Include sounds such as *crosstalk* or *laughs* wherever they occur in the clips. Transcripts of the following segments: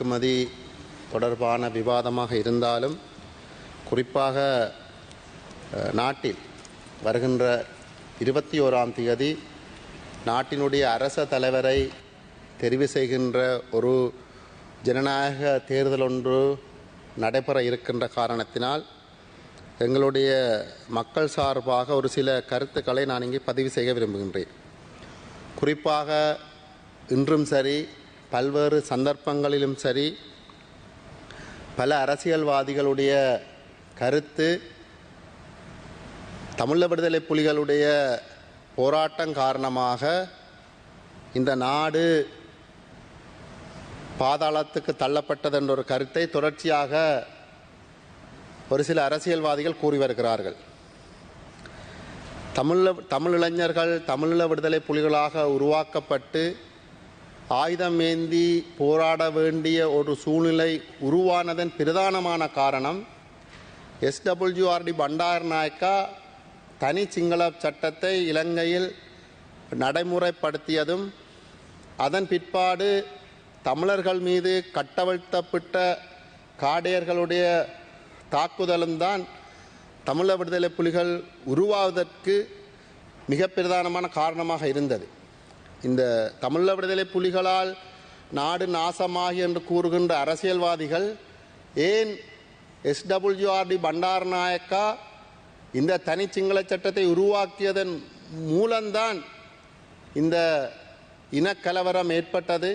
இறக்குமதி தொடர்பான விவாதமாக இருந்தாலும் குறிப்பாக நாட்டில் வருகின்ற இருபத்தி ஓராம் தேதி நாட்டினுடைய அரச தலைவரை தெரிவு செய்கின்ற ஒரு ஜனநாயக தேர்தல் ஒன்று நடைபெற இருக்கின்ற காரணத்தினால் எங்களுடைய மக்கள் சார்பாக ஒரு சில கருத்துக்களை நான் இங்கே பதிவு செய்ய விரும்புகின்றேன். குறிப்பாக இன்றும் சரி பல்வேறு சந்தர்ப்பங்களிலும் சரி பல அரசியல்வாதிகளுடைய கருத்து தமிழ விடுதலை புலிகளுடைய போராட்டம் காரணமாக இந்த நாடு பாதாளத்துக்கு தள்ளப்பட்டது என்ற ஒரு கருத்தை தொடர்ச்சியாக ஒரு சில அரசியல்வாதிகள் கூறி வருகிறார்கள். தமிழ தமிழ் இளைஞர்கள் தமிழீழ விடுதலை புலிகளாக உருவாக்கப்பட்டு ஆயுதம் ஏந்தி போராட வேண்டிய ஒரு சூழ்நிலை உருவானதன் பிரதானமான காரணம் எஸ்டபிள்யூஆர்டி பண்டார் நாயக்கா தனி சிங்கள சட்டத்தை இலங்கையில் நடைமுறைப்படுத்தியதும் அதன் பிற்பாடு தமிழர்கள் மீது கட்டவிழ்த்தப்பட்ட காடையர்களுடைய தாக்குதலும் தான் தமிழ விடுதலை புலிகள் உருவாவதற்கு மிக பிரதானமான காரணமாக இருந்தது. இந்த தமிழ விடுதலை புலிகளால் நாடு நாசமாகி என்று கூறுகின்ற அரசியல்வாதிகள் ஏன் எஸ்டபிள்யூஆர்டி பண்டாரநாயக்கா இந்த தனி சிங்கள சட்டத்தை உருவாக்கியதன் மூலம்தான் இந்த இனக்கலவரம் ஏற்பட்டது?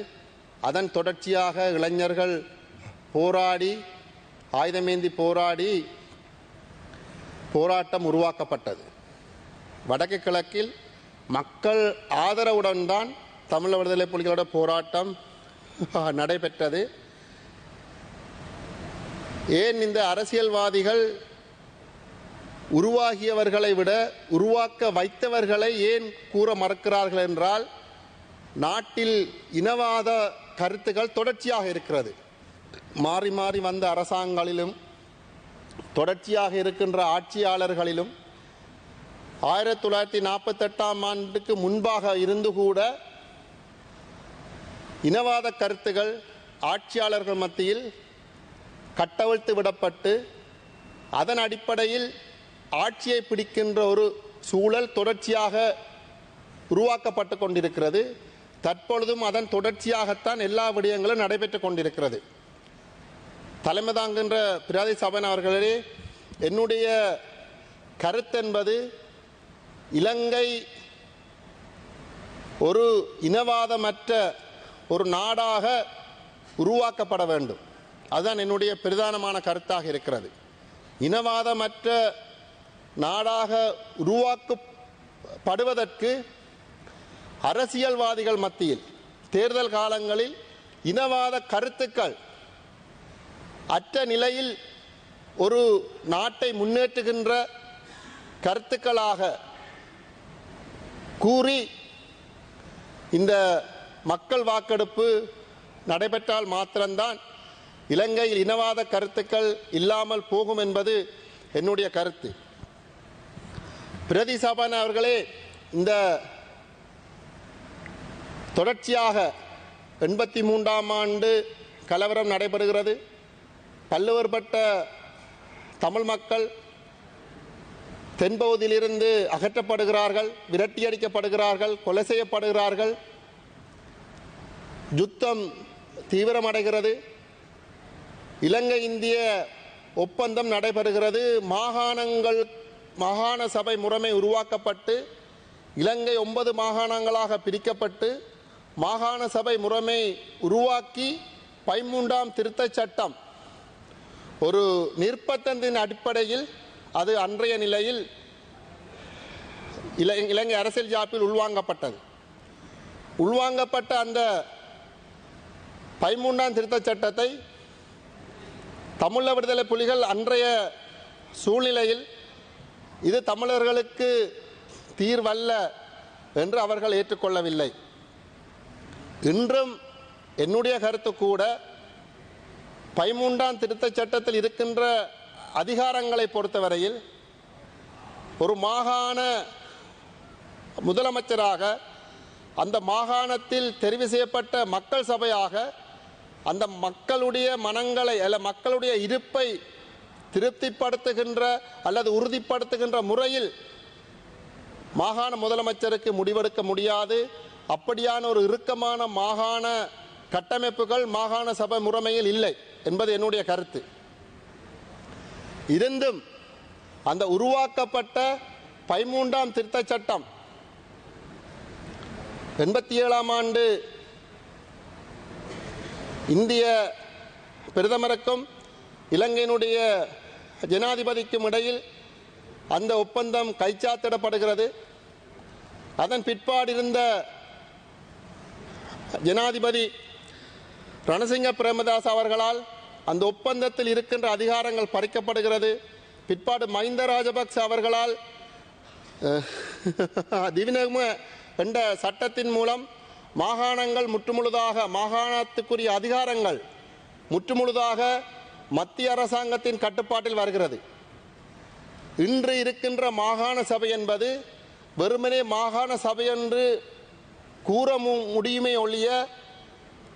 அதன் தொடர்ச்சியாக இளைஞர்கள் போராடி ஆயுதமேந்தி போராடி போராட்டம் உருவாக்கப்பட்டது. வடக்கு கிழக்கில் மக்கள் ஆதரவுடன் தான் தமிழ் விடுதலை புலிகளோட போராட்டம் நடைபெற்றது. ஏன் இந்த அரசியல்வாதிகள் உருவாகியவர்களை விட உருவாக்க வைத்தவர்களை ஏன் கூற மறுக்கிறார்கள் என்றால் நாட்டில் இனவாத கருத்துக்கள் தொடர்ச்சியாக இருக்கிறது. மாறி மாறி வந்த அரசாங்கங்களிலும் தொடர்ச்சியாக இருக்கின்ற ஆட்சியாளர்களிலும் ஆயிரத்தி தொள்ளாயிரத்தி நாற்பத்தெட்டாம் ஆண்டுக்கு முன்பாக இருந்து கூட இனவாத கருத்துகள் ஆட்சியாளர்கள் மத்தியில் கட்டவிழ்த்து விடப்பட்டு அதன் அடிப்படையில் ஆட்சியை பிடிக்கின்ற ஒரு சூழல் தொடர்ச்சியாக உருவாக்கப்பட்டு கொண்டிருக்கிறது. தற்பொழுதும் அதன் தொடர்ச்சியாகத்தான் எல்லா விடயங்களும் நடைபெற்று கொண்டிருக்கிறது. தலைமை தாங்குகின்ற பிராதி சபன் அவர்களே என்னுடைய கருத்தென்பது இலங்கை ஒரு இனவாதமற்ற ஒரு நாடாக உருவாக்கப்பட வேண்டும். அதுதான் என்னுடைய பிரதானமான கருத்தாக இருக்கிறது. இனவாதமற்ற நாடாக உருவாக்கப்படுவதற்கு அரசியல்வாதிகள் மத்தியில் தேர்தல் காலங்களில் இனவாத கருத்துக்கள் அற்ற நிலையில் ஒரு நாட்டை முன்னேற்றுகின்ற கருத்துக்களாக கூறி இந்த மக்கள் வாக்கெடுப்பு நடைபெற்றால் மாத்திரம்தான் இலங்கையில் இனவாத கருத்துக்கள் இல்லாமல் போகும் என்பது என்னுடைய கருத்து. பிரதி சபான அவர்களே இந்த தொடர்ச்சியாக எண்பத்தி மூன்றாம் ஆண்டு கலவரம் நடைபெறுகிறது. பல்லுவர்பட்ட தமிழ் மக்கள் தென்பகுதியிலிருந்து அகற்றப்படுகிறார்கள் விரட்டியடிக்கப்படுகிறார்கள் கொலை செய்யப்படுகிறார்கள். யுத்தம் தீவிரமடைகிறது. இலங்கை இந்திய ஒப்பந்தம் நடைபெறுகிறது. மாகாணங்கள் மாகாண சபை முறைமை உருவாக்கப்பட்டு இலங்கை ஒன்பது மாகாணங்களாக பிரிக்கப்பட்டு மாகாண சபை முறைமை உருவாக்கி பதிமூன்றாம் திருத்தச் சட்டம் ஒரு நிர்பந்தத்தின் அடிப்படையில் அது அன்றைய நிலையில் இல- இலங்கை அரசியல் ஜாப்பில் உள்வாங்கப்பட்டது. உள்வாங்கப்பட்ட அந்த பதிமூன்றாம் திருத்தச் சட்டத்தை தமிழ விடுதலை புலிகள் அன்றைய சூழ்நிலையில் இது தமிழர்களுக்கு தீர்வல்ல என்று அவர்கள் ஏற்றுக்கொள்ளவில்லை. இன்றும் என்னுடைய கருத்து கூட பதிமூன்றாம் திருத்தச் சட்டத்தில் இருக்கின்ற அதிகாரங்களை பொறுத்தவரையில் ஒரு மாகாண முதலமைச்சராக அந்த மாகாணத்தில் தெரிவு செய்யப்பட்ட மக்கள் சபையாக அந்த மக்களுடைய மனங்களை அல்ல மக்களுடைய இருப்பை திருப்திப்படுத்துகின்ற அல்லது உறுதிப்படுத்துகின்ற முறையில் மாகாண முதலமைச்சருக்கு முடிவெடுக்க முடியாது. அப்படியான ஒரு இறுக்கமான மாகாண கட்டமைப்புகள் மாகாண சபை முறைமையில் இல்லை என்பது என்னுடைய கருத்து. இருந்தும் அந்த உருவாக்கப்பட்ட பதிமூன்றாம் திருத்தச் சட்டம் எண்பத்தி ஏழாம் ஆண்டு இந்திய பிரதமருக்கும் இலங்கையினுடைய ஜனாதிபதிக்கும் இடையில் அந்த ஒப்பந்தம் கைச்சாத்திடப்படுகிறது. அதன் பிற்பாடு இருந்த ஜனாதிபதி ரணசிங்க பிரேமதாஸ் அவர்களால் அந்த ஒப்பந்தத்தில் இருக்கின்ற அதிகாரங்கள் பறிக்கப்படுகிறது. பிற்பாடு மஹிந்த ராஜபக்ச அவர்களால் *laughs* திவினகும என்ற சட்டத்தின் மூலம் மாகாணங்கள் முற்றுமுழுதாக மாகாணத்துக்குரிய அதிகாரங்கள் முற்றுமுழுதாக மத்திய அரசாங்கத்தின் கட்டுப்பாட்டில் வருகிறது. இன்று இருக்கின்ற மாகாண சபை என்பது வெறுமனே மாகாண சபை என்று கூற மு- முடியுமே ஒழிய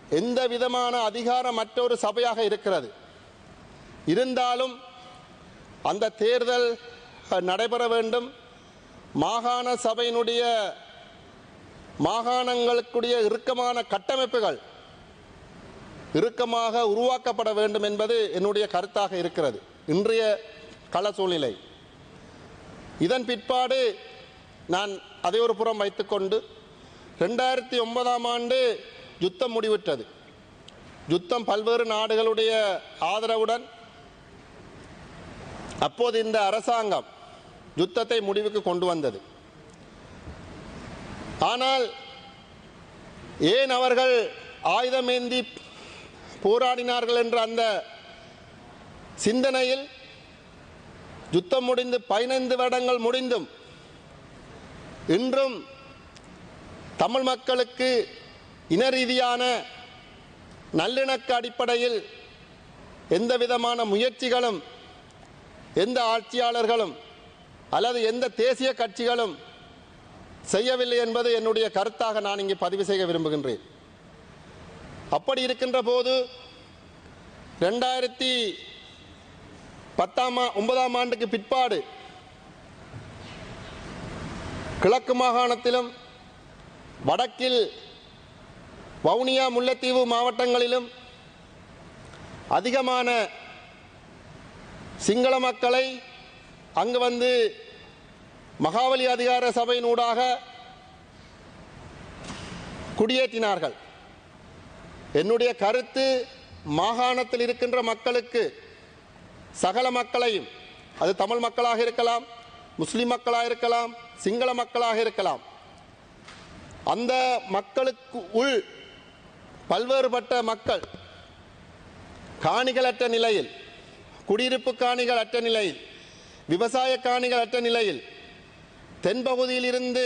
எந்த விதமான அதிகாரமற்ற ஒரு சபையாக இருக்கிறது. இருந்தாலும் அந்த தேர்தல் நடைபெற வேண்டும். மாகாண சபையினுடைய மாகாணங்களுக்குடைய இறுக்கமான கட்டமைப்புகள் இறுக்கமாக உருவாக்கப்பட வேண்டும் என்பது என்னுடைய கருத்தாக இருக்கிறது. இன்றைய கள சூழ்நிலை. இதன் பிற்பாடு நான் அதை ஒரு புறம் வைத்துக்கொண்டு ரெண்டாயிரத்தி ஒன்பதாம் ஆண்டு யுத்தம் முடிவுற்றது. யுத்தம் பல்வேறு நாடுகளுடைய ஆதரவுடன் அப்போது இந்த அரசாங்கம் யுத்தத்தை முடிவுக்கு கொண்டு வந்தது. ஆனால் ஏன் அவர்கள் ஆயுதமேந்தி போராடினார்கள் என்ற அந்த சிந்தனையில் யுத்தம் முடிந்து பதினைந்து வருடங்கள் முடிந்தும் இன்றும் தமிழ் மக்களுக்கு இன ரீதியான நல்லிணக்க அடிப்படையில் எந்த விதமான முயற்சிகளும் எந்த ஆட்சியாளர்களும் அல்லது எந்த தேசிய கட்சிகளும் செய்யவில்லை என்பது என்னுடைய கருத்தாக நான் இங்கே பதிவு செய்ய விரும்புகின்றேன். அப்படி இருக்கின்ற போது ரெண்டாயிரத்தி பத்தாம் ஒன்பதாம் ஆண்டுக்கு பிற்பாடு கிழக்கு மாகாணத்திலும் வடக்கில் வவுனியா முல்லைத்தீவு மாவட்டங்களிலும் அதிகமான சிங்கள மக்களை அங்கு வந்து மகாவலி அதிகார சபையினூடாக குடியேற்றினார்கள். என்னுடைய கருத்து மாகாணத்தில் இருக்கின்ற மக்களுக்கு சகல மக்களையும் அது தமிழ் மக்களாக இருக்கலாம் முஸ்லிம் மக்களாக இருக்கலாம் சிங்கள மக்களாக இருக்கலாம் அந்த மக்களுக்கு உள் பல்வேறுபட்ட மக்கள் காணிகளற்ற நிலையில் குடியிருப்பு காணிகள் அற்ற நிலையில் விவசாய காணிகள் அற்ற நிலையில் தென்பகுதியில் இருந்து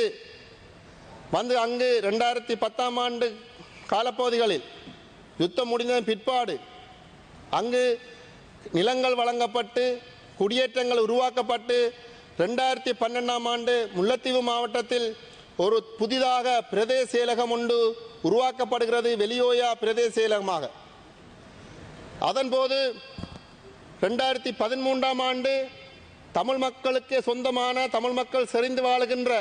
வந்து அங்கு ரெண்டாயிரத்தி பத்தாம் ஆண்டு காலப்பகுதிகளில் யுத்தம் முடிந்ததன் பிற்பாடு அங்கு நிலங்கள் வழங்கப்பட்டு குடியேற்றங்கள் உருவாக்கப்பட்டு ரெண்டாயிரத்தி பன்னெண்டாம் ஆண்டு முல்லைத்தீவு மாவட்டத்தில் ஒரு புதிதாக பிரதேச செயலகம் உண்டு. உருவாக்கப்படுகிறது வெளியோயா பிரதேச செயலகமாக அதன்போது ரெண்டாயிரத்தி பதிமூன்றாம் ஆண்டு தமிழ் மக்களுக்கே சொந்தமான தமிழ் மக்கள் செறிந்து வாழுகின்ற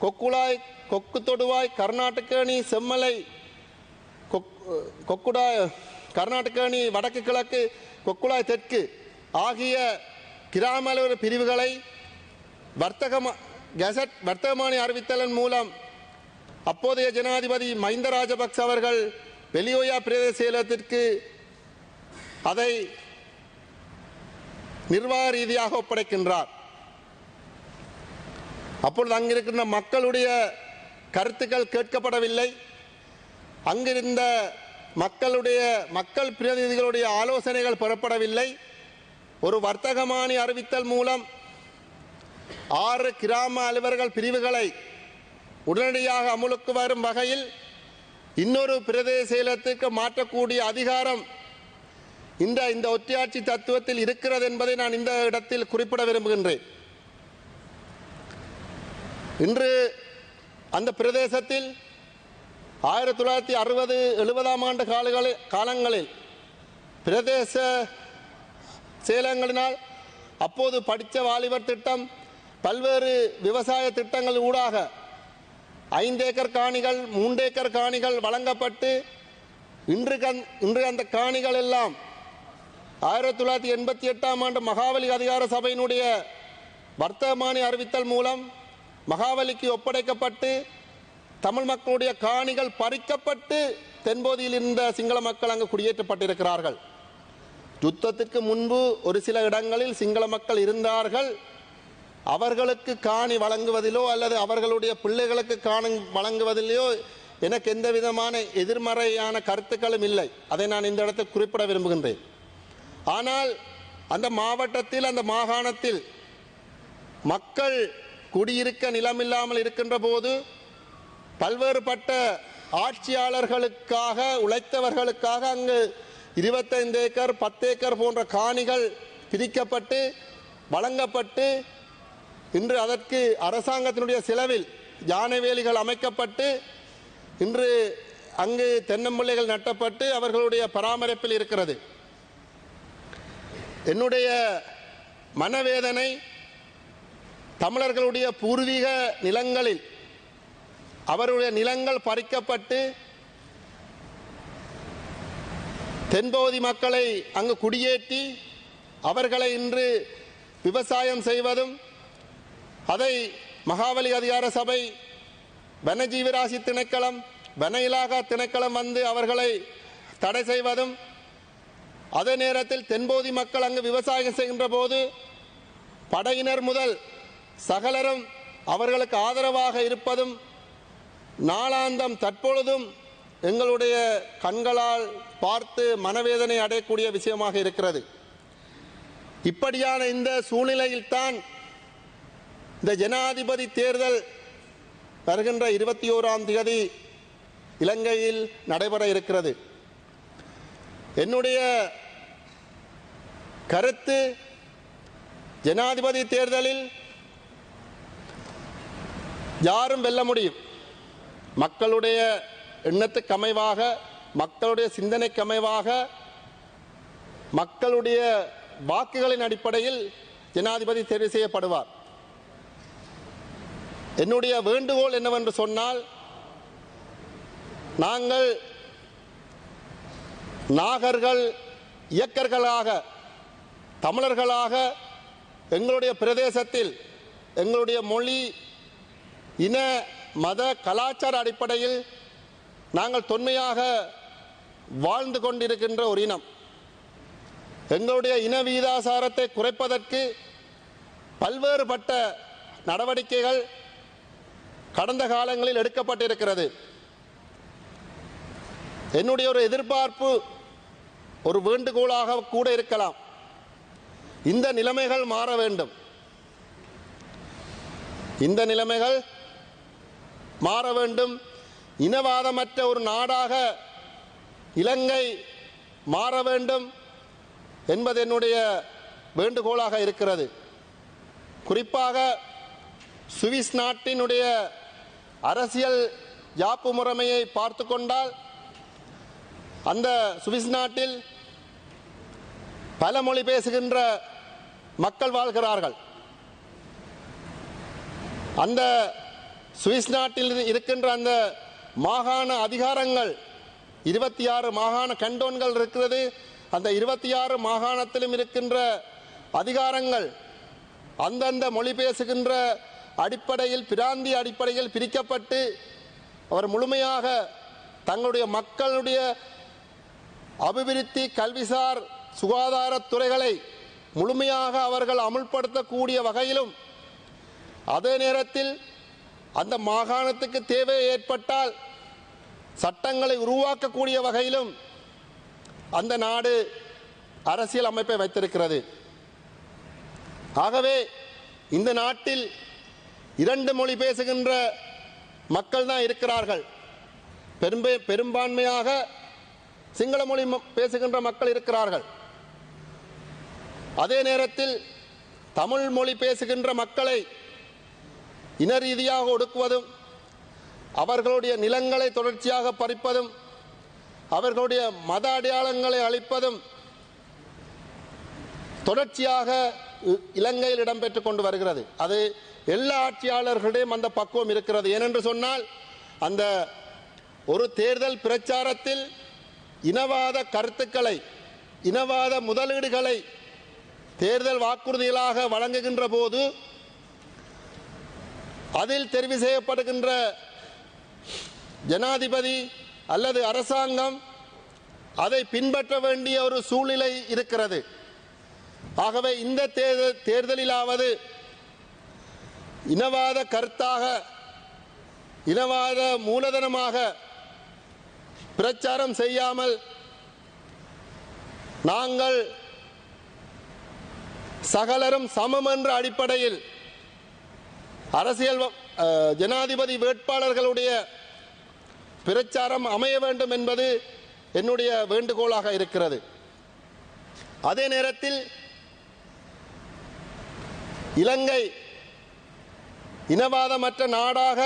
கொக்குழாய் கொக்கு தொடுவாய் கர்நாடகணி செம்மலை கொக்- கொக்குடா கர்நாடகணி வடக்கு கிழக்கு கொக்குழாய் தெற்கு ஆகிய கிராம பிரிவுகளை வர்த்தக கெசட் வர்த்தகமானி அறிவித்தலன் மூலம் அப்போதைய ஜனாதிபதி மஹிந்த ராஜபக்ச அவர்கள் வெளியோயா பிரதேச செயலகத்திற்கு அதை நிர்வாக ரீதியாக ஒப்படைக்கின்றார். அப்பொழுது அங்கிருக்கின்ற மக்களுடைய கருத்துக்கள் கேட்கப்படவில்லை. அங்கிருந்த மக்களுடைய மக்கள் பிரதிநிதிகளுடைய ஆலோசனைகள் பெறப்படவில்லை. ஒரு வர்த்தகமானி அறிவித்தல் மூலம் ஆறு கிராம அலுவலர்கள் பிரிவுகளை உடனடியாக அமலுக்கு வரும் வகையில் இன்னொரு பிரதேச செயலகத்திற்கு மாற்றக்கூடிய அதிகாரம் இந்த இந்த ஒற்றையாட்சி தத்துவத்தில் இருக்கிறது என்பதை நான் இந்த இடத்தில் குறிப்பிட விரும்புகின்றேன். இன்று அந்த பிரதேசத்தில் ஆயிரத்தி தொள்ளாயிரத்தி அறுபது எழுபதாம் ஆண்டு காலங்களில் காலங்களில் பிரதேச சேலங்களினால் அப்போது படித்த வாலிபர் திட்டம் பல்வேறு விவசாய திட்டங்கள் ஊடாக ஐந்து ஏக்கர் காணிகள் மூன்று ஏக்கர் காணிகள் வழங்கப்பட்டு இன்று கந் இன்று அந்த காணிகள் எல்லாம் ஆயிரத்தி தொள்ளாயிரத்தி எண்பத்தி எட்டாம் ஆண்டு மகாவலி அதிகார சபையினுடைய வர்த்தமானி அறிவித்தல் மூலம் மகாவலிக்கு ஒப்படைக்கப்பட்டு தமிழ் மக்களுடைய காணிகள் பறிக்கப்பட்டு தென்போதியில் இருந்த சிங்கள மக்கள் அங்கு குடியேற்றப்பட்டிருக்கிறார்கள். யுத்தத்திற்கு முன்பு ஒரு சில இடங்களில் சிங்கள மக்கள் இருந்தார்கள். அவர்களுக்கு காணி வழங்குவதிலோ அல்லது அவர்களுடைய பிள்ளைகளுக்கு காணி வழங்குவதிலோ எனக்கு எந்த விதமான எதிர்மறையான கருத்துக்களும் இல்லை. அதை நான் இந்த இடத்தில் குறிப்பிட விரும்புகின்றேன். ஆனால் அந்த மாவட்டத்தில் அந்த மாகாணத்தில் மக்கள் குடியிருக்க நிலமில்லாமல் இருக்கின்ற போது பல்வேறுபட்ட ஆட்சியாளர்களுக்காக உழைத்தவர்களுக்காக அங்கு இருபத்தைந்து ஏக்கர் பத்து ஏக்கர் போன்ற காணிகள் பிரிக்கப்பட்டு வழங்கப்பட்டு இன்று அதற்கு அரசாங்கத்தினுடைய செலவில் யானை வேலிகள் அமைக்கப்பட்டு இன்று அங்கு தென்னம்பிள்ளைகள் நட்டப்பட்டு அவர்களுடைய பராமரிப்பில் இருக்கிறது. என்னுடைய மனவேதனை தமிழர்களுடைய பூர்வீக நிலங்களில் அவருடைய நிலங்கள் பறிக்கப்பட்டு தென்பகுதி மக்களை அங்கு குடியேற்றி அவர்களை இன்று விவசாயம் செய்வதும் அதை மகாவலி அதிகார சபை வனஜீவிராசி திணைக்களம் வன இலாகா திணைக்களம் வந்து அவர்களை தடை செய்வதும் அதே நேரத்தில் தென்போதி மக்கள் அங்கு விவசாயம் செய்கின்ற போது படையினர் முதல் சகலரும் அவர்களுக்கு ஆதரவாக இருப்பதும் நாளாந்தம் தற்பொழுதும் எங்களுடைய கண்களால் பார்த்து மனவேதனை அடையக்கூடிய விஷயமாக இருக்கிறது. இப்படியான இந்த சூழ்நிலையில்தான் இந்த ஜனாதிபதி தேர்தல் வருகின்ற இருபத்தி ஓராம் தேதி இலங்கையில் நடைபெற இருக்கிறது. என்னுடைய கருத்து ஜனாதிபதி தேர்தலில் யாரும் வெல்ல முடியும். மக்களுடைய எண்ணத்துக்கு அமைவாக மக்களுடைய சிந்தனைக்கு அமைவாக மக்களுடைய வாக்குகளின் அடிப்படையில் ஜனாதிபதி தெரிவு செய்யப்படுவார். என்னுடைய வேண்டுகோள் என்னவென்று சொன்னால் நாங்கள் நாகர்கள் இயக்கர்களாக தமிழர்களாக எங்களுடைய பிரதேசத்தில் எங்களுடைய மொழி இன மத கலாச்சார அடிப்படையில் நாங்கள் தொன்மையாக வாழ்ந்து கொண்டிருக்கின்ற ஒரு இனம். எங்களுடைய இன வீதாசாரத்தை குறைப்பதற்கு பல்வேறுபட்ட நடவடிக்கைகள் கடந்த காலங்களில் எடுக்கப்பட்டிருக்கிறது. என்னுடைய ஒரு எதிர்பார்ப்பு ஒரு வேண்டுகோளாக கூட இருக்கலாம். இந்த நிலைமைகள் மாற வேண்டும். இந்த நிலைமைகள் மாற வேண்டும். இனவாதமற்ற ஒரு நாடாக இலங்கை மாற வேண்டும் என்பது என்னுடைய வேண்டுகோளாக இருக்கிறது. குறிப்பாக சுவிஸ் நாட்டினுடைய அரசியல் யாப்பு முறைமையை பார்த்து கொண்டால் அந்த சுவிஸ் நாட்டில் பல மொழி பேசுகின்ற மக்கள் வாழ்கிறார்கள். அந்த சுவிஸ் நாட்டில் இருக்கின்ற அந்த மாகாண அதிகாரங்கள் இருபத்தி ஆறு மாகாண கண்டோன்கள் இருக்கிறது. அந்த இருபத்தி ஆறு மாகாணத்திலும் இருக்கின்ற அதிகாரங்கள் அந்தந்த மொழி பேசுகின்ற அடிப்படையில் பிராந்திய அடிப்படையில் பிரிக்கப்பட்டு அவர் முழுமையாக தங்களுடைய மக்களுடைய அபிவிருத்தி கல்விசார் சுகாதாரத்துறைகளை முழுமையாக அவர்கள் அமுல்படுத்தக்கூடிய வகையிலும் அதே நேரத்தில் அந்த மாகாணத்துக்கு தேவை ஏற்பட்டால் சட்டங்களை உருவாக்கக்கூடிய வகையிலும் அந்த நாடு அரசியல் அமைப்பை வைத்திருக்கிறது. ஆகவே இந்த நாட்டில் இரண்டு மொழி பேசுகின்ற மக்கள் தான் இருக்கிறார்கள். பெரும்பே பெரும்பான்மையாக சிங்கள மொழி பேசுகின்ற மக்கள் இருக்கிறார்கள். அதே நேரத்தில் தமிழ் மொழி பேசுகின்ற மக்களை இன ரீதியாக ஒடுக்குவதும் அவர்களுடைய நிலங்களை தொடர்ச்சியாக பறிப்பதும் அவர்களுடைய மத அடையாளங்களை அழிப்பதும் தொடர்ச்சியாக இலங்கையில் இடம்பெற்றுக் கொண்டு வருகிறது. அது எல்லா ஆட்சியாளர்களிடையும் அந்த பக்குவம் இருக்கிறது. ஏனென்று சொன்னால் அந்த ஒரு தேர்தல் பிரச்சாரத்தில் இனவாத கருத்துக்களை இனவாத முதலீடுகளை தேர்தல் வாக்குறுதிகளாக வழங்குகின்ற போது அதில் தெரிவு செய்யப்படுகின்ற ஜனாதிபதி அல்லது அரசாங்கம் அதை பின்பற்ற வேண்டிய ஒரு சூழ்நிலை இருக்கிறது. ஆகவே இந்த தேர்தல் தேர்தலிலாவது இனவாத கருத்தாக இனவாத மூலதனமாக பிரச்சாரம் செய்யாமல் நாங்கள் சகலரும் சமம் என்ற அடிப்படையில் அரசியல் ஜனாதிபதி வேட்பாளர்களுடைய பிரச்சாரம் அமைய வேண்டும் என்பது என்னுடைய வேண்டுகோளாக இருக்கிறது. அதே நேரத்தில் இலங்கை இனவாதமற்ற நாடாக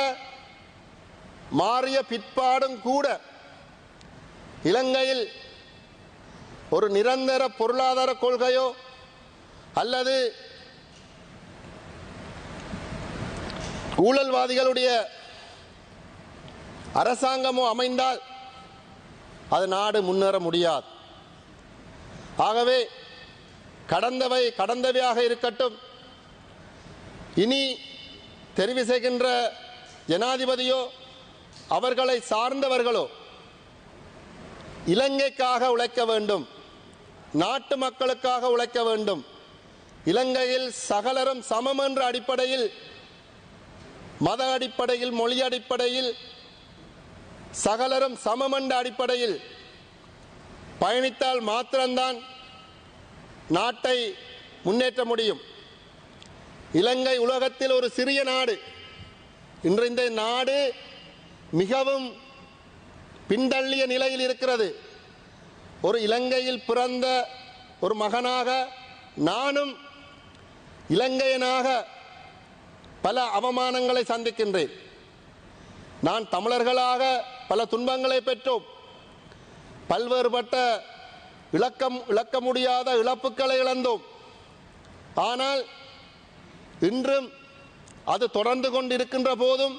மாறிய பிற்பாடும் கூட இலங்கையில் ஒரு நிரந்தர பொருளாதார கொள்கையோ அல்லது ஊழல்வாதிகளுடைய அரசாங்கமோ அமைந்தால் அது நாடு முன்னேற முடியாது. ஆகவே கடந்தவை கடந்தவையாக இருக்கட்டும் இனி தெரிவு செய்கின்ற ஜனாதிபதியோ அவர்களை சார்ந்தவர்களோ இலங்கைக்காக உழைக்க வேண்டும் நாட்டு மக்களுக்காக உழைக்க வேண்டும். இலங்கையில் சகலரும் சமம் என்ற அடிப்படையில் மத அடிப்படையில் மொழி அடிப்படையில் சகலரும் சமம் என்ற அடிப்படையில் பயணித்தால் மாத்திரம்தான் நாட்டை முன்னேற்ற முடியும். இலங்கை உலகத்தில் ஒரு சிறிய நாடு. இன்று இந்த நாடு மிகவும் பின்தள்ளிய நிலையில் இருக்கிறது. ஒரு இலங்கையில் பிறந்த ஒரு மகனாக நானும் இலங்கையனாக பல அவமானங்களை சந்திக்கின்றேன். நான் தமிழர்களாக பல துன்பங்களை பெற்றோம். பல்வேறுபட்ட இழக்கம் இழக்க முடியாத இழப்புக்களை இழந்தோம். ஆனால் இன்றும் அது தொடர்ந்து கொண்டிருக்கின்ற போதும்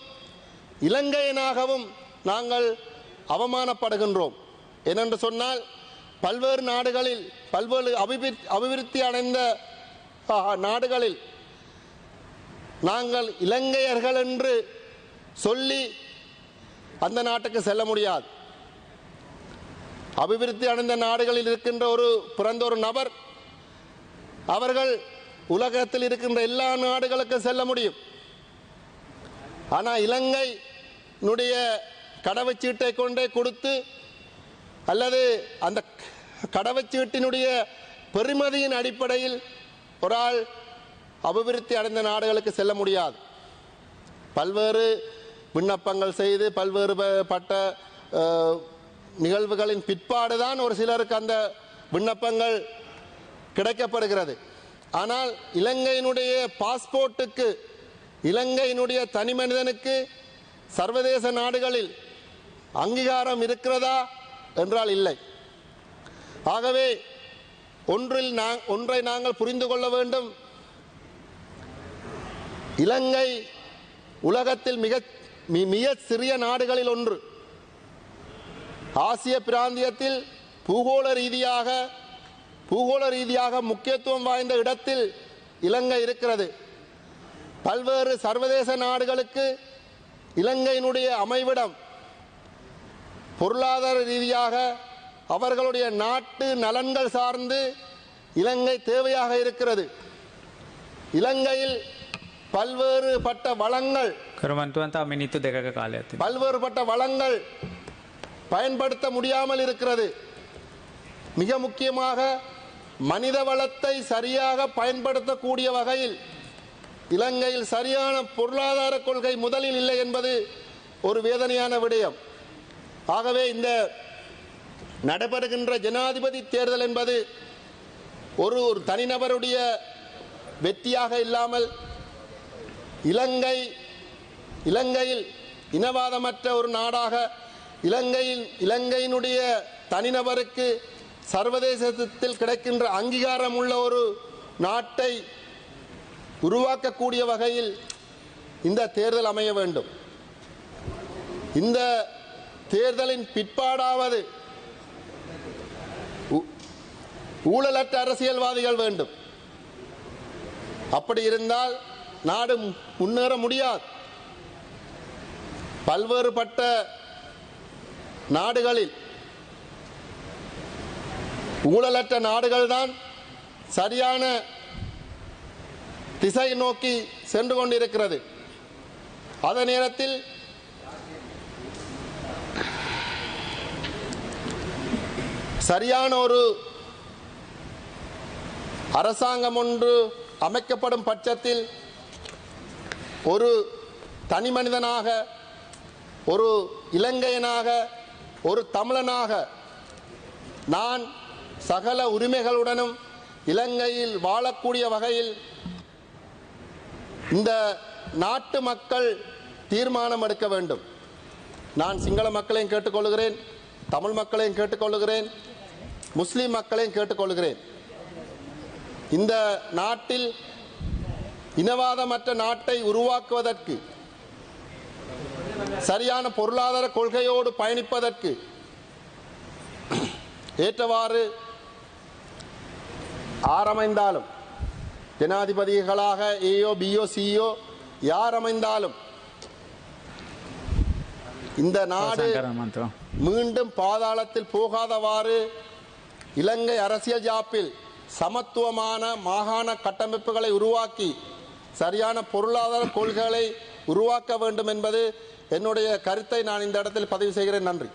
இலங்கையனாகவும் நாங்கள் அவமானப்படுகின்றோம். ஏனென்று சொன்னால் பல்வேறு நாடுகளில் பல்வேறு அபிவிருத்தி அபிவிருத்தி அடைந்த நாடுகளில் நாங்கள் இலங்கையர்கள் என்று சொல்லி அந்த நாட்டுக்கு செல்ல முடியாது. அபிவிருத்தி அடைந்த நாடுகளில் இருக்கின்ற ஒரு பிறந்த ஒரு நபர் அவர்கள் உலகத்தில் இருக்கின்ற எல்லா நாடுகளுக்கும் செல்ல முடியும். ஆனால் இலங்கையினுடைய கடவுச்சீட்டை கொண்டே கொடுத்து அல்லது அந்த கடவுச்சீட்டினுடைய பெருமதியின் அடிப்படையில் ஒரு ஆள் அபிவிருத்தி அடைந்த நாடுகளுக்கு செல்ல முடியாது. பல்வேறு விண்ணப்பங்கள் செய்து பல்வேறு பட்ட நிகழ்வுகளின் பிற்பாடுதான் ஒரு சிலருக்கு அந்த விண்ணப்பங்கள் கிடைக்கப்படுகிறது. ஆனால் இலங்கையினுடைய பாஸ்போர்ட்டுக்கு இலங்கையினுடைய தனி மனிதனுக்கு சர்வதேச நாடுகளில் அங்கீகாரம் இருக்கிறதா என்றால் இல்லை. ஆகவே ஒன்றில் ஒன்றை நாங்கள் புரிந்து கொள்ள வேண்டும். இலங்கை உலகத்தில் மிக மி- மிக சிறிய நாடுகளில் ஒன்று. ஆசிய பிராந்தியத்தில் பூகோள ரீதியாக பூகோள ரீதியாக முக்கியத்துவம் வாய்ந்த இடத்தில் இலங்கை இருக்கிறது. பல்வேறு சர்வதேச நாடுகளுக்கு இலங்கையினுடைய அமைவிடம் பொருளாதார ரீதியாக அவர்களுடைய நாட்டு நலன்கள் சார்ந்து இலங்கை தேவையாக இருக்கிறது. இலங்கையில் பல்வேறு பட்ட வளங்கள் பல்வேறு பட்ட வளங்கள் பயன்படுத்த முடியாமல் இருக்கிறது. மிக முக்கியமாக மனித வளத்தை சரியாக பயன்படுத்தக்கூடிய வகையில் இலங்கையில் சரியான பொருளாதார கொள்கை முதலில் இல்லை என்பது ஒரு வேதனையான விடயம். ஆகவே இந்த நடைபெறுகின்ற ஜனாதிபதி தேர்தல் என்பது ஒரு ஒரு தனிநபருடைய வெற்றியாக இல்லாமல் இலங்கை இலங்கையில் இனவாதமற்ற ஒரு நாடாக இலங்கையின் இலங்கையினுடைய தனிநபருக்கு சர்வதேசத்தில் கிடைக்கின்ற அங்கீகாரம் உள்ள ஒரு நாட்டை உருவாக்கக்கூடிய வகையில் இந்த தேர்தல் அமைய வேண்டும். இந்த தேர்தலின் பிற்பாடாவது ஊழலற்ற அரசியல்வாதிகள் வேண்டும். அப்படி இருந்தால் நாடு முன்னேற முடியாது. பல்வேறுபட்ட நாடுகளில் ஊழலற்ற நாடுகள்தான் சரியான திசை நோக்கி சென்று கொண்டிருக்கிறது. அதே நேரத்தில் சரியான ஒரு அரசாங்கம் ஒன்று அமைக்கப்படும் பட்சத்தில் ஒரு தனி மனிதனாக ஒரு இலங்கையனாக ஒரு தமிழனாக நான் சகல உரிமைகளுடனும் இலங்கையில் வாழக்கூடிய வகையில் இந்த நாட்டு மக்கள் தீர்மானம் எடுக்க வேண்டும். நான் சிங்கள மக்களையும் கேட்டுக்கொள்கிறேன் தமிழ் மக்களையும் கேட்டுக்கொள்கிறேன் முஸ்லீம் மக்களையும் கேட்டுக்கொள்கிறேன். இந்த நாட்டில் இனவாதமற்ற நாட்டை உருவாக்குவதற்கு சரியான பொருளாதார கொள்கையோடு பயணிப்பதற்கு ஏற்றவாறு ஆரமைந்தாலும் ஜனாதிபதிகளாக ஏயோ பிஓ சிஇஓ யார் அமைந்தாலும் இந்த நாடு மீண்டும் பாதாளத்தில் போகாதவாறு இலங்கை அரசியல் ஜாப்பில் சமத்துவமான மாகாண கட்டமைப்புகளை உருவாக்கி சரியான பொருளாதார கொள்கைகளை உருவாக்க வேண்டும் என்பது என்னுடைய கருத்தை நான் இந்த இடத்தில் பதிவு செய்கிறேன். நன்றி.